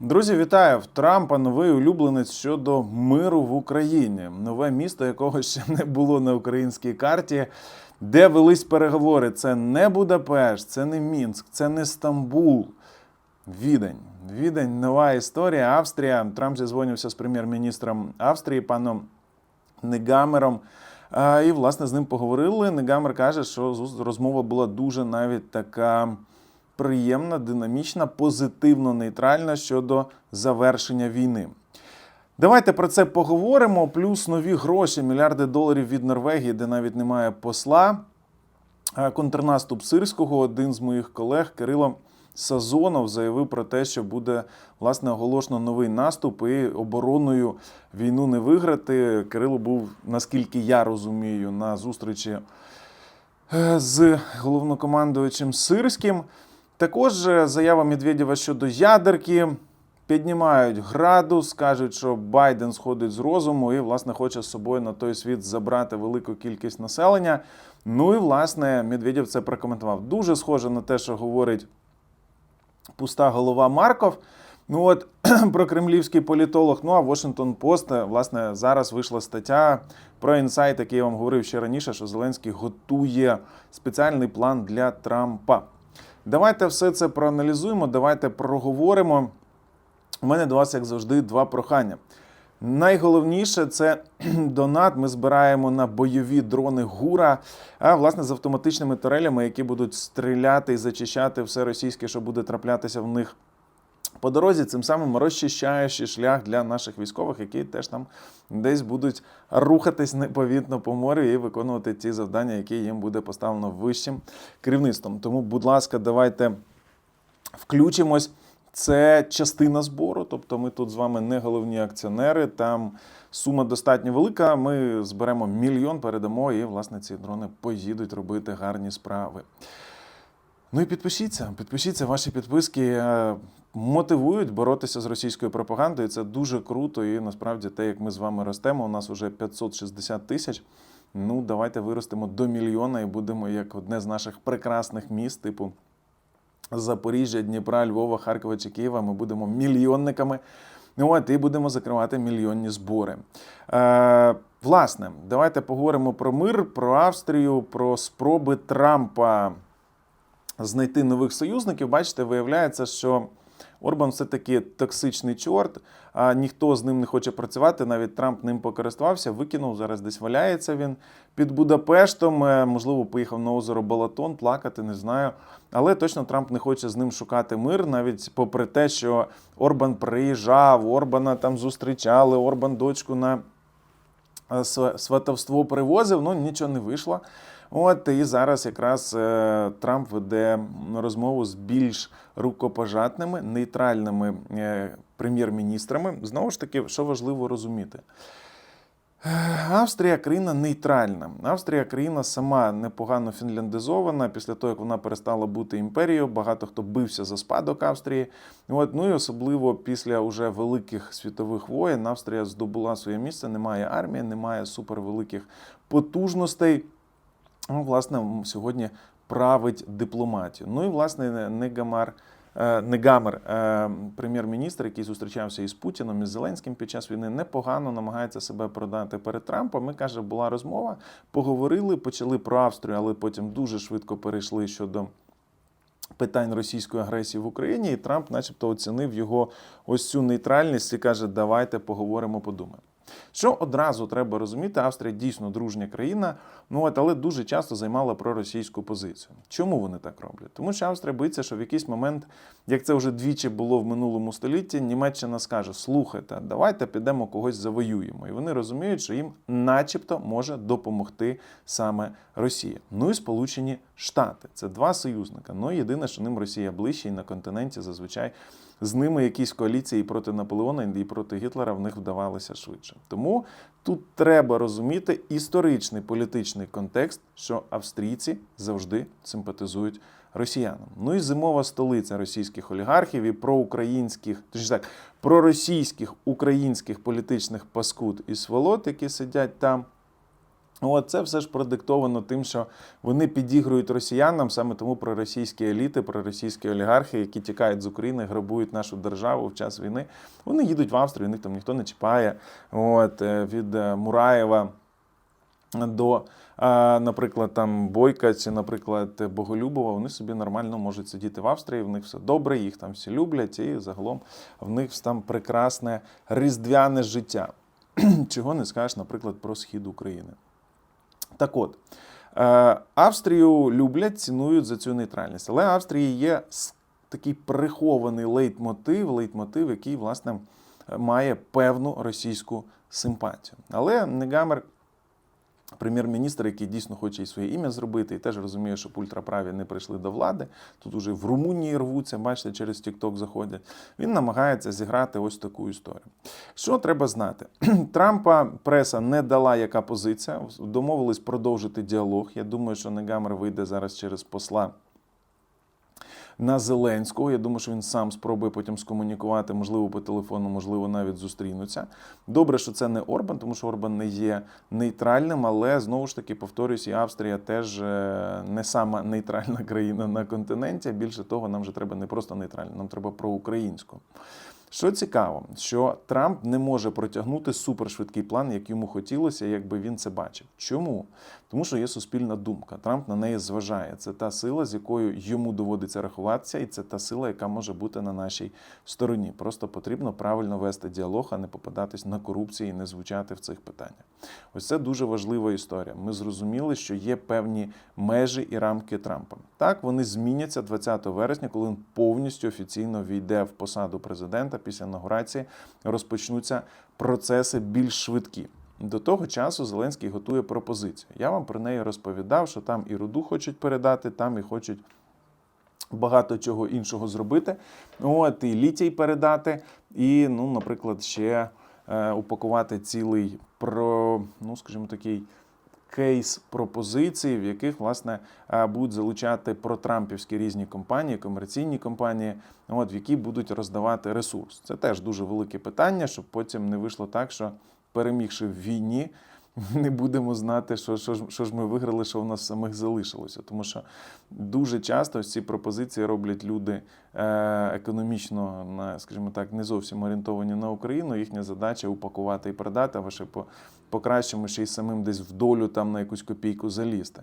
Друзі, вітаю! В Трампа новий улюбленець щодо миру в Україні. Нове місто, якого ще не було на українській карті, де велись переговори. Це не Будапешт, це не Мінськ, це не Стамбул. Відень. Відень, нова історія. Австрія. Трамп зізвонився з прем'єр-міністром Австрії, паном Негамером. І, власне, з ним поговорили. Негамер каже, що розмова була дуже навіть така приємна, динамічна, позитивно нейтральна щодо завершення війни. Давайте про це поговоримо. Плюс нові гроші, мільярди доларів від Норвегії, де навіть немає посла. Е, Контрнаступ сирського. Один з моїх колег Кирило Сазонов заявив про те, що буде власне оголошено новий наступ і обороною війну не виграти. Кирило був, наскільки я розумію, на зустрічі е, з головнокомандуючим Сирським. Також заява Медведєва щодо ядерки. Піднімають градус, кажуть, що Байден сходить з розуму і, власне, хоче з собою на той світ забрати велику кількість населення. Ну і, власне, Медведєв це прокоментував. Дуже схоже на те, що говорить пуста голова Марков. Ну от про кремлівський політолог. Ну а Washington Post, е, власне, зараз вийшла стаття про інсайт, який я вам говорив ще раніше, що Зеленський готує спеціальний план для Трампа. Давайте все це проаналізуємо, давайте проговоримо. У мене до вас, як завжди, два прохання. Найголовніше це донат. Ми збираємо на бойові дрони Гура, а власне з автоматичними турелями, які будуть стріляти і зачищати все російське, що буде траплятися в них по дорозі, цим самим розчищаючи шлях для наших військових, які теж там десь будуть рухатись непомітно по морю і виконувати ті завдання, які їм буде поставлено вищим керівництвом. Тому, будь ласка, давайте включимось. Це частина збору, тобто ми тут з вами не головні акціонери. Там сума достатньо велика. Ми зберемо мільйон, передамо, і власне ці дрони поїдуть робити гарні справи. Ну і підпишіться, підпишіться, ваші підписки е, мотивують боротися з російською пропагандою. Це дуже круто. І насправді те, як ми з вами ростемо, у нас вже 560 тисяч. Ну, давайте виростемо до мільйона і будемо як одне з наших прекрасних міст, типу Запоріжжя, Дніпра, Львова, Харкова чи Києва. Ми будемо мільйонниками. Ну, От, і будемо закривати мільйонні збори. Е, власне, давайте поговоримо про мир, про Австрію, про спроби Трампа знайти нових союзників. Бачите, виявляється, що Орбан все-таки токсичний чорт, а ніхто з ним не хоче працювати. Навіть Трамп ним покористувався, викинув. Зараз десь валяється він під Будапештом. Е, Можливо, поїхав на озеро Балатон плакати, не знаю. Але точно Трамп не хоче з ним шукати мир, навіть попри те, що Орбан приїжджав, Орбана там зустрічали, Орбан дочку на е, сватовство привозив, ну нічого не вийшло. От і зараз якраз е, Трамп веде розмову з більш рукопожатними, нейтральними е, прем'єр-міністрами. Знову ж таки, що важливо розуміти. Е, Австрія країна нейтральна. Австрія країна сама непогано фінляндизована. Після того, як вона перестала бути імперією, багато хто бився за спадок Австрії. От, ну і особливо після уже великих світових воєн Австрія здобула своє місце. Немає армії, немає супервеликих потужностей. Ну, власне, сьогодні править дипломатію. Ну і власне Негамар. е, Негамер, е, прем'єр-міністр, який зустрічався із Путіном із Зеленським під час війни, непогано намагається себе продати перед Трампом. Ми каже, була розмова, поговорили, почали про Австрію, але потім дуже швидко перейшли щодо питань російської агресії в Україні. І Трамп, начебто, оцінив його ось цю нейтральність і каже: давайте поговоримо, подумаємо. Що одразу треба розуміти, Австрія дійсно дружня країна, ну от, але дуже часто займала проросійську позицію. Чому вони так роблять? Тому що Австрія боїться, що в якийсь момент, як це вже двічі було в минулому столітті, Німеччина скаже: слухайте, давайте підемо когось завоюємо. І вони розуміють, що їм, начебто, може допомогти саме Росія. Ну і Сполучені Штати. Це два союзника. Ну єдине, що ним Росія ближче, і на континенті зазвичай з ними якісь коаліції проти Наполеона, і проти Гітлера в них вдавалися швидше. Тому тут треба розуміти історичний політичний контекст, що австрійці завжди симпатизують росіянам. Ну і зимова столиця російських олігархів і проукраїнських, точніше так, проросійських українських політичних паскуд і сволот, які сидять там. От це все ж продиктовано тим, що вони підігрують росіянам, саме тому проросійські еліти, проросійські олігархи, які тікають з України, грабують нашу державу в час війни. Вони їдуть в Австрію, них там ніхто не чіпає. От е, від е, Мураєва до, е, наприклад, там Бойка чи, наприклад, Боголюбова, вони собі нормально можуть сидіти в Австрії, в них все добре, їх там всі люблять, і загалом в них там прекрасне різдвяне життя. Чого не скажеш, наприклад, про схід України. Так от, е, Австрію люблять, цінують за цю нейтральність. Але Австрії є такий прихований лейтмотив, лейтмотив, який, власне, має певну російську симпатію. Але Негамер, прем'єр-міністр, який дійсно хоче і своє ім'я зробити, і теж розуміє, що ультраправі не прийшли до влади. Тут уже в Румунії рвуться, бачите, через Тікток заходять. Він намагається зіграти ось таку історію. Що треба знати? Трампа преса не дала яка позиція. Домовились продовжити діалог. Я думаю, що Негамер вийде зараз через посла на Зеленського. Я думаю, що він сам спробує потім скомунікувати, можливо, по телефону, можливо, навіть зустрінуться. Добре, що це не Орбан, тому що Орбан не є нейтральним, але знову ж таки повторюсь, і Австрія теж е, не сама нейтральна країна на континенті. Більше того, нам вже треба не просто нейтральна, нам треба проукраїнську. Що цікаво, що Трамп не може протягнути супершвидкий план, як йому хотілося, якби він це бачив. Чому? Тому що є суспільна думка. Трамп на неї зважає. Це та сила, з якою йому доводиться рахуватися, і це та сила, яка може бути на нашій стороні. Просто потрібно правильно вести діалог, а не попадатись на корупції і не звучати в цих питаннях. Ось це дуже важлива історія. Ми зрозуміли, що є певні межі і рамки Трампа. Так, вони зміняться 20 вересня, коли він повністю офіційно війде в посаду президента. Після інаугурації розпочнуться процеси більш швидкі. До того часу Зеленський готує пропозицію. Я вам про неї розповідав, що там і руду хочуть передати, там і хочуть багато чого іншого зробити. От і літій передати, і, ну, наприклад, ще е, упакувати цілий про, ну, скажімо, такий. Кейс пропозиції, в яких власне е, будуть залучати протрампівські різні компанії, комерційні компанії, от в які будуть роздавати ресурс. Це теж дуже велике питання, щоб потім не вийшло так, що перемігши в війні, не будемо знати, що, що, ж- що ж ми виграли, що в нас самих залишилося. Тому що дуже часто ці пропозиції роблять люди е, економічно, скажімо так, не зовсім орієнтовані на Україну. Їхня задача упакувати і продати, а ще по, покращимо ще й самим десь в долю там на якусь копійку залізти.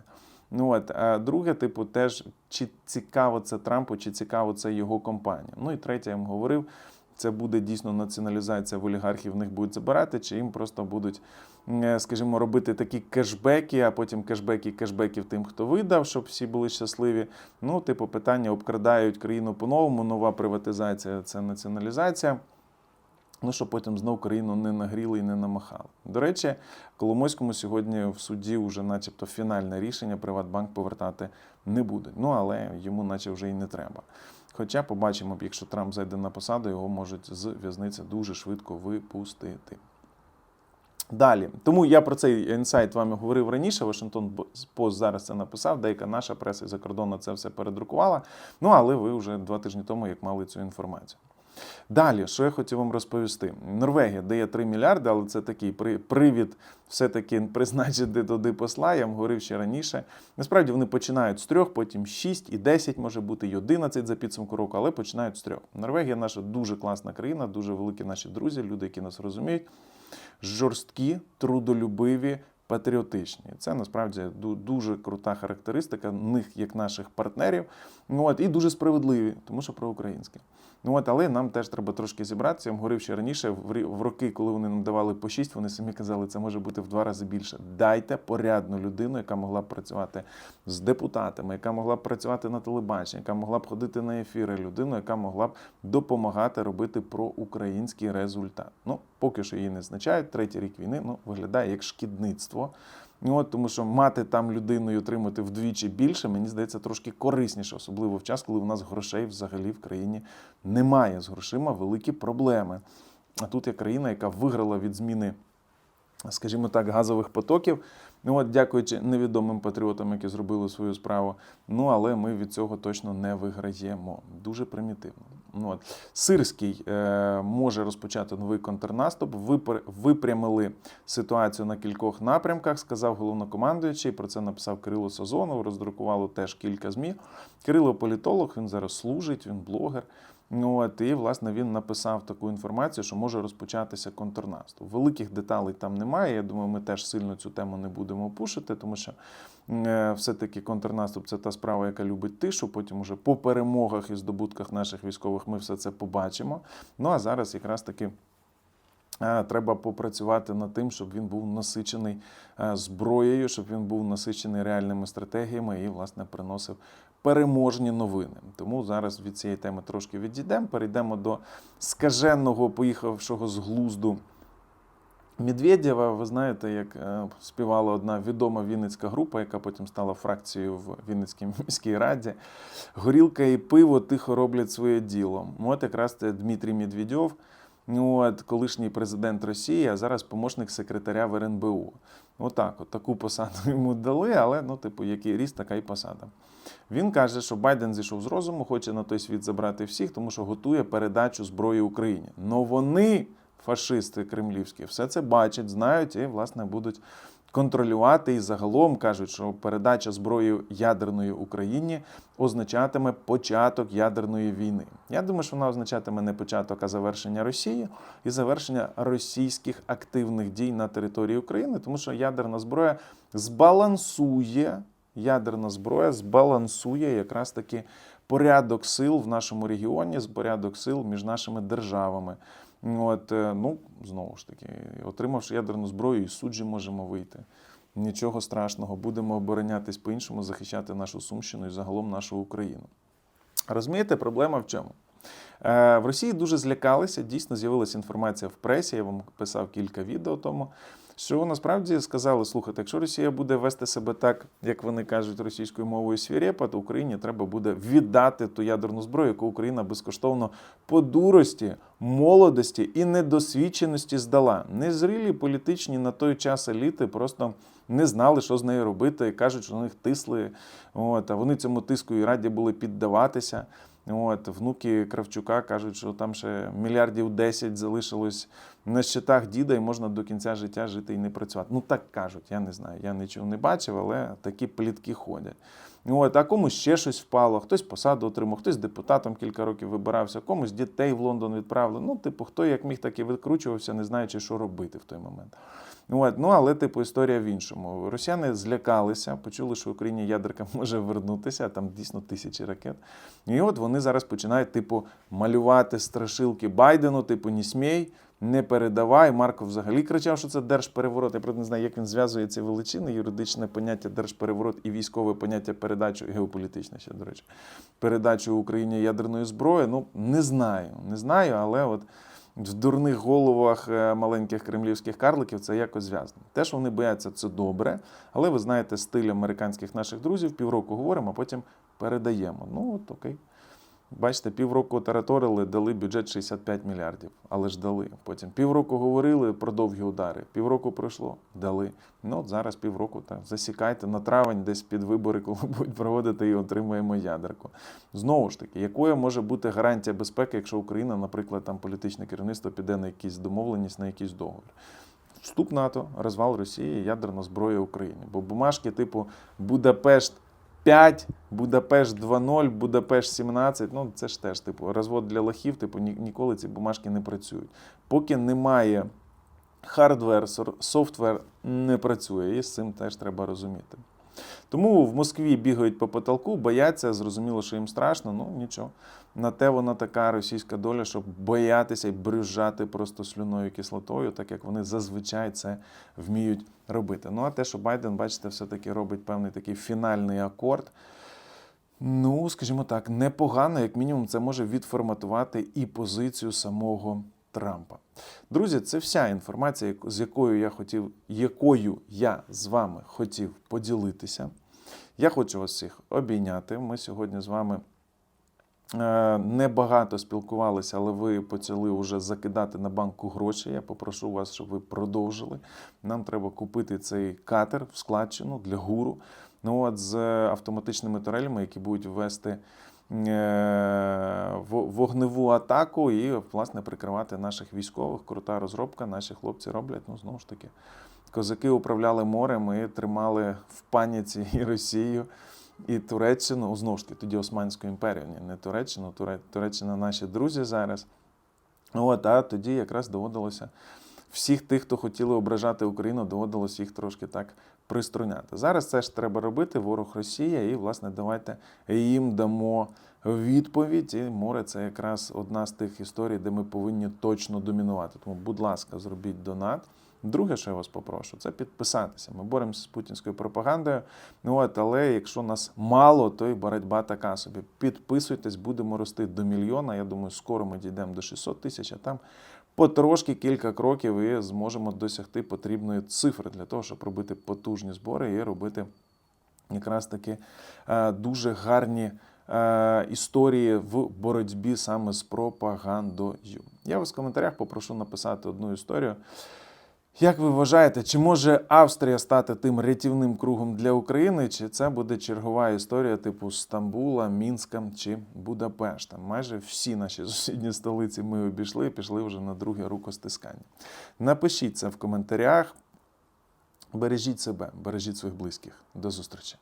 Ну от, а друге, типу, теж чи цікаво це Трампу, чи цікаво це його компанія. Ну і третє, я вам говорив, це буде дійсно націоналізація в олігархів, в них будуть забирати, чи їм просто будуть, е, скажімо, робити такі кешбеки, а потім кешбеки кешбеків тим, хто видав, щоб всі були щасливі. Ну, типу, питання обкрадають країну по-новому, нова приватизація це націоналізація. Ну, щоб потім знов країну не нагріли і не намахали. До речі, Коломойському сьогодні в суді вже, начебто, фінальне рішення Приватбанк повертати не буде. Ну, але йому, наче, вже й не треба. Хоча побачимо, якщо Трамп зайде на посаду, його можуть з в'язниці дуже швидко випустити. Далі, тому я про цей інсайт вам говорив раніше. Вашингтон Пост зараз це написав. Деяка наша преса і кордону це все передрукувала. Ну але ви вже два тижні тому як мали цю інформацію. Далі, що я хотів вам розповісти? Норвегія дає 3 мільярди, але це такий при- привід все-таки призначити туди посла. Я вам говорив ще раніше. Насправді вони починають з трьох, потім 6 і 10 може бути, і 11 за підсумку року, але починають з трьох. Норвегія наша дуже класна країна, дуже великі наші друзі, люди, які нас розуміють. Жорсткі, трудолюбиві, патріотичні. Це насправді дуже крута характеристика них як наших партнерів. Ну, от, і дуже справедливі, тому що проукраїнські. Ну от, але нам теж треба трошки зібратися. Я вам говорив ще раніше, в роки, коли вони нам давали по 6, вони самі казали, це може бути в два рази більше. Дайте порядну людину, яка могла б працювати з депутатами, яка могла б працювати на телебаченні, яка могла б ходити на ефіри, людину, яка могла б допомагати робити проукраїнський результат. Ну, поки що її не значають. Третій рік війни ну, виглядає як шкідництво. От, тому що мати там людину і отримати вдвічі більше, мені здається, трошки корисніше, особливо в час, коли у нас грошей взагалі в країні немає. З грошима великі проблеми. А тут є країна, яка виграла від зміни, скажімо так, газових потоків. Ну от, дякуючи невідомим патріотам, які зробили свою справу. Ну але ми від цього точно не виграємо. Дуже примітивно. Ну, от. Сирський е, може розпочати новий контрнаступ. Випр- випрямили ситуацію на кількох напрямках, сказав головнокомандуючий. Про це написав Кирило Сазонов. Роздрукувало теж кілька змі. Кирило політолог, він зараз служить, він блогер. Ну, от, і, власне, він написав таку інформацію, що може розпочатися контрнаступ. Великих деталей там немає. Я думаю, ми теж сильно цю тему не будемо пушити, тому що е, все-таки контрнаступ це та справа, яка любить тишу. Потім уже по перемогах і здобутках наших військових ми все це побачимо. Ну а зараз якраз таки. Е, Треба попрацювати над тим, щоб він був насичений е, зброєю, щоб він був насичений реальними стратегіями і, власне, приносив переможні новини. Тому зараз від цієї теми трошки відійдемо. Перейдемо до скаженого, поїхавшого з глузду Медведєва. Ви знаєте, як е, співала одна відома вінницька група, яка потім стала фракцією в Вінницькій міській раді. Горілка і пиво тихо роблять своє діло. От якраз це Дмитрій Медведєв. Ну, от, колишній президент Росії, а зараз помощник секретаря в РНБУ. Отак, от таку посаду йому дали, але ну, типу, який ріст, така й посада. Він каже, що Байден зійшов з розуму, хоче на той світ забрати всіх, тому що готує передачу зброї Україні. Но вони, фашисти кремлівські, все це бачать, знають і, власне, будуть контролювати і загалом кажуть, що передача зброї ядерної Україні означатиме початок ядерної війни. Я думаю, що вона означатиме не початок, а завершення Росії і завершення російських активних дій на території України, тому що ядерна зброя збалансує. Ядерна зброя збалансує якраз таки порядок сил в нашому регіоні, порядок сил між нашими державами. От, е, ну, знову ж таки, отримавши ядерну зброю, і суджі можемо вийти. Нічого страшного, будемо оборонятись по-іншому, захищати нашу Сумщину і загалом нашу Україну. Розумієте, проблема в чому? Е, В Росії дуже злякалися, дійсно з'явилася інформація в пресі, я вам писав кілька відео тому, що насправді сказали: слухайте, якщо Росія буде вести себе так, як вони кажуть російською мовою свірепа, то Україні треба буде віддати ту ядерну зброю, яку Україна безкоштовно по дурості, молодості і недосвідченості здала. Незрілі політичні на той час еліти просто не знали, що з нею робити, і кажуть, що на них тисли. От, а вони цьому тиску і раді були піддаватися. От, внуки Кравчука кажуть, що там ще мільярдів 10 залишилось на щитах діда, і можна до кінця життя жити і не працювати. Ну так кажуть, я не знаю. Я нічого не бачив, але такі плітки ходять. От, а комусь ще щось впало, хтось посаду отримав, хтось депутатом кілька років вибирався, комусь дітей в Лондон відправили. Ну, типу, хто як міг, так і викручувався, не знаючи, що робити в той момент. От, ну, але, типу, історія в іншому. Росіяни злякалися, почули, що в Україні ядерка може вернутися, там дійсно тисячі ракет. І от вони зараз починають, типу, малювати страшилки Байдену, типу, не смій, не передавай. Марко взагалі кричав, що це держпереворот. Я правда не знаю, як він зв'язує ці величини, юридичне поняття держпереворот і військове поняття передачу, геополітичне ще, до речі, передачу Україні ядерної зброї. Ну, не знаю, не знаю, але от в дурних головах е, маленьких кремлівських карликів це якось зв'язано. Те, що вони бояться, це добре, але ви знаєте стиль американських наших друзів, півроку говоримо, а потім передаємо. Ну, от окей. Бачите, півроку тараторили, дали бюджет 65 мільярдів, але ж дали. Потім півроку говорили про довгі удари. Півроку пройшло, дали. Ну от зараз півроку так засікайте на травень, десь під вибори, коли будуть проводити і отримаємо ядерку. Знову ж таки, якою може бути гарантія безпеки, якщо Україна, наприклад, там політичне керівництво піде на якісь домовленість, на якийсь договір? Вступ НАТО, розвал Росії, ядерна зброя України. Бо бумажки, типу Будапешт 5, Будапешт 2.0, Будапешт 17. Ну це ж теж типу розвод для лохів, типу ні- ніколи ці бумажки не працюють. Поки немає хардвер, софтвер не працює, і з цим теж треба розуміти. Тому в Москві бігають по потолку, бояться, зрозуміло, що їм страшно, ну нічого. На те вона така російська доля, щоб боятися і брюзжати просто слюною кислотою, так як вони зазвичай це вміють робити. Ну а те, що Байден, бачите, все-таки робить певний такий фінальний акорд. Ну, скажімо так, непогано, як мінімум, це може відформатувати і позицію самого Трампа. Друзі, це вся інформація, з якою я хотів, якою я з вами хотів поділитися. Я хочу вас всіх обійняти. Ми сьогодні з вами Е, Небагато спілкувалися, але ви почали вже закидати на банку гроші. Я попрошу вас, щоб ви продовжили. Нам треба купити цей катер в складчину для гуру. Ну от з автоматичними турелями, які будуть вести во- вогневу атаку і власне прикривати наших військових. Крута розробка. Наші хлопці роблять. Ну знову ж таки, козаки управляли морем і тримали в паніці і Росію. І Туреччину, знову ж таки, тоді Османську імперію, ні, не Туреччину, Туреччина наші друзі зараз. От, а тоді якраз доводилося всіх тих, хто хотіли ображати Україну, доводилось їх трошки так приструняти. Зараз це ж треба робити, ворог Росія, і, власне, давайте їм дамо відповідь. І море це якраз одна з тих історій, де ми повинні точно домінувати. Тому, будь ласка, зробіть донат. Друге, що я вас попрошу, це підписатися. Ми боремося з путінською пропагандою. Ну от, але якщо нас мало, то і боротьба така собі. Підписуйтесь, будемо рости до мільйона. Я думаю, скоро ми дійдемо до 600 тисяч, а там потрошки кілька кроків і зможемо досягти потрібної цифри для того, щоб робити потужні збори і робити якраз таки е, дуже гарні е, історії в боротьбі саме з пропагандою. Я вас в коментарях попрошу написати одну історію. Як ви вважаєте, чи може Австрія стати тим рятівним кругом для України, чи це буде чергова історія типу Стамбула, Мінська чи Будапешта? Майже всі наші сусідні столиці ми обійшли і пішли вже на друге рукостискання. Напишіть це в коментарях. Бережіть себе, бережіть своїх близьких. До зустрічі.